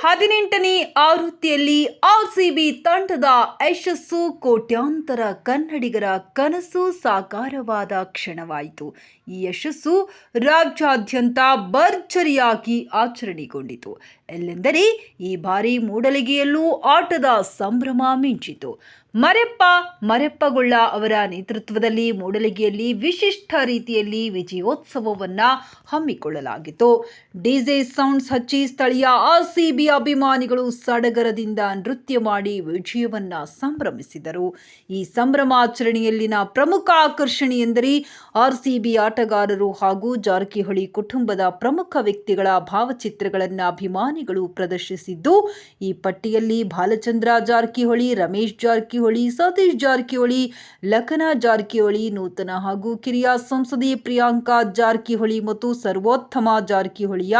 ಹದಿನೆಂಟನೇ ಆವೃತ್ತಿಯಲ್ಲಿ ಆರ್ಸಿಬಿ ತಂಡದ ಯಶಸ್ಸು ಕೋಟ್ಯಾಂತರ ಕನ್ನಡಿಗರ ಕನಸು ಸಾಕಾರವಾದ ಕ್ಷಣವಾಯಿತು. ಈ ಯಶಸ್ಸು ರಾಜ್ಯಾದ್ಯಂತ ಭರ್ಜರಿಯಾಗಿ ಆಚರಣೆಗೊಂಡಿತು. ಎಲ್ಲೆಂದರೆ ಈ ಬಾರಿ ಮೂಡಲಗಿಯಲ್ಲೂ ಆಟದ ಸಂಭ್ರಮ ಮಿಂಚಿತು. ಮರೆಪ್ಪ, ಮರೆಪ್ಪಗೊಳ್ಳ ಅವರ ನೇತೃತ್ವದಲ್ಲಿ ಮೂಡಲಗಿಯಲ್ಲಿ ವಿಶಿಷ್ಟ ರೀತಿಯಲ್ಲಿ ವಿಜಯೋತ್ಸವವನ್ನು ಹಮ್ಮಿಕೊಳ್ಳಲಾಗಿತ್ತು. ಡಿಜೆ ಸೌಂಡ್ಸ್ ಹಚ್ಚಿ ಸ್ಥಳೀಯ ಆರ್ಸಿಬಿ ಅಭಿಮಾನಿಗಳು ಸಡಗರದಿಂದ ನೃತ್ಯ ಮಾಡಿ ವಿಜಯವನ್ನು ಸಂಭ್ರಮಿಸಿದರು. ಈ ಸಂಭ್ರಮಾಚರಣೆಯಲ್ಲಿನ ಪ್ರಮುಖ ಆಕರ್ಷಣೆ ಎಂದರೆ ಆರ್ಸಿಬಿ ಆಟಗಾರರು ಹಾಗೂ ಜಾರಕಿಹೊಳಿ ಕುಟುಂಬದ ಪ್ರಮುಖ ವ್ಯಕ್ತಿಗಳ ಭಾವಚಿತ್ರಗಳನ್ನು ಅಭಿಮಾನಿಗಳು ಪ್ರದರ್ಶಿಸಿದ್ದು, ಈ ಪಟ್ಟಿಯಲ್ಲಿ ಬಾಲಚಂದ್ರ ಜಾರಕಿಹೊಳಿ, ರಮೇಶ್ ಜಾರಕಿಹೊಳಿ ಸತೀಶ್ ಜಾರಕಿಹೊಳಿ, ಲಖನ ಜಾರಕಿಹೊಳಿ, ನೂತನ ಹಾಗೂ ಕಿರಿಯ ಸಂಸದೆ ಪ್ರಿಯಾಂಕಾ ಜಾರಕಿಹೊಳಿ ಮತ್ತು ಸರ್ವೋತ್ತಮ ಜಾರಕಿಹೊಳಿಯ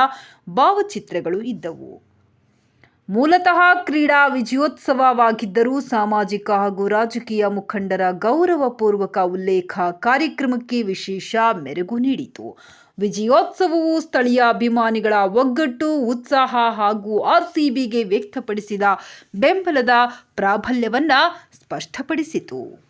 ಭಾವಚಿತ್ರಗಳು ಇದ್ದವು. ಮೂಲತಃ ಕ್ರೀಡಾ ವಿಜಯೋತ್ಸವವಾಗಿದ್ದರೂ ಸಾಮಾಜಿಕ ಹಾಗೂ ರಾಜಕೀಯ ಮುಖಂಡರ ಗೌರವಪೂರ್ವಕ ಉಲ್ಲೇಖ ಕಾರ್ಯಕ್ರಮಕ್ಕೆ ವಿಶೇಷ ಮೆರುಗು ನೀಡಿತು. ವಿಜಯೋತ್ಸವವು ಸ್ಥಳೀಯ ಅಭಿಮಾನಿಗಳ ಒಗ್ಗಟ್ಟು, ಉತ್ಸಾಹ ಹಾಗೂ ಆರ್ಸಿಬಿಗೆ ವ್ಯಕ್ತಪಡಿಸಿದ ಬೆಂಬಲದ ಪ್ರಾಬಲ್ಯವನ್ನು ಸ್ಪಷ್ಟಪಡಿಸಿತು.